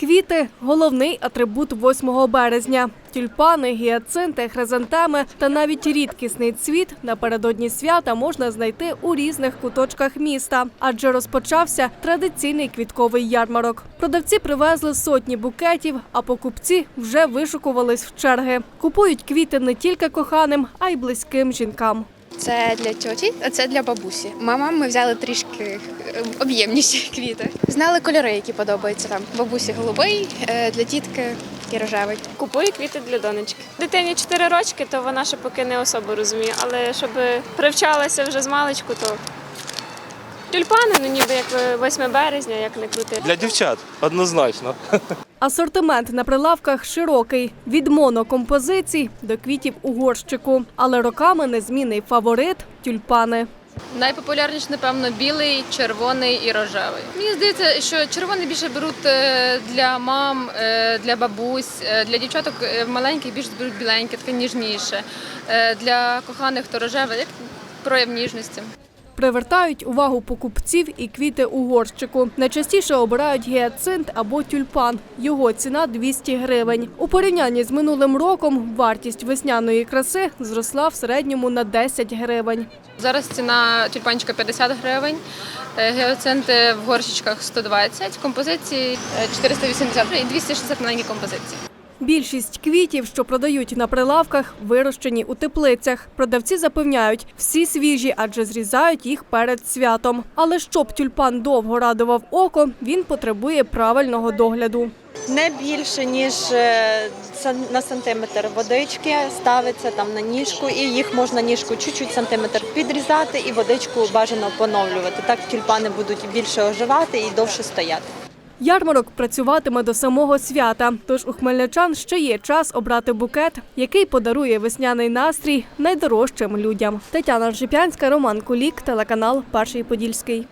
Квіти головний атрибут 8 березня. Тюльпани, гіацинти, хризантеми та навіть рідкісний цвіт напередодні свята можна знайти у різних куточках міста, адже розпочався традиційний квітковий ярмарок. Продавці привезли сотні букетів, а покупці вже вишукувались в черги. Купують квіти не тільки коханим, а й близьким жінкам. Це для тьоті, а це для бабусі. Мама, ми взяли трішки е, об'ємніші квіти. Знали кольори, які подобаються там. Бабусі голубий, е, для тітки такий рожевий. Купую квіти для донечки. Дитині 4 рочки, то вона ще поки не особо розуміє, але щоб привчалася вже з маличку, то тюльпани, ну ніби як 8 березня, як не крути. Для дівчат однозначно. Асортимент на прилавках широкий від монокомпозицій до квітів у горщику, але роками незмінний фаворит тюльпани. Найпопулярніший, напевно, білий, червоний і рожевий. Мені здається, що червоний більше беруть е, для мам, е, для бабусь, е, для дівчаток маленьких більше беруть біленьке, таке ніжніше. Для коханих то рожеве, як прояв ніжності. Привертають увагу покупців і квіти у горщику. Найчастіше обирають гіацинт або тюльпан. Його ціна 200 гривень. У порівнянні з минулим роком вартість весняної краси зросла в середньому на 10 гривень. Зараз ціна тюльпанчика 50 гривень, е, геоценти в горщичках 120, композиції е, 480 і 260 маленькі композиції. Більшість квітів, що продають на прилавках, вирощені у теплицях. Продавці запевняють, всі свіжі, адже зрізають їх перед святом. Але щоб тюльпан довго радував око, він потребує правильного догляду. Не більше ніж е, на сантиметр водички ставиться там на ніжку, і їх можна ніжку чуть-чуть сантиметр підрізати і водичку бажано поновлювати. Так тюльпани будуть більше оживати і довше стояти. Ярмарок працюватиме до самого свята, тож у хмельничан ще є час обрати букет, який подарує весняний настрій найдорожчим людям. Тетяна Жипянська, Роман Кулік, телеканал Перший Подільський.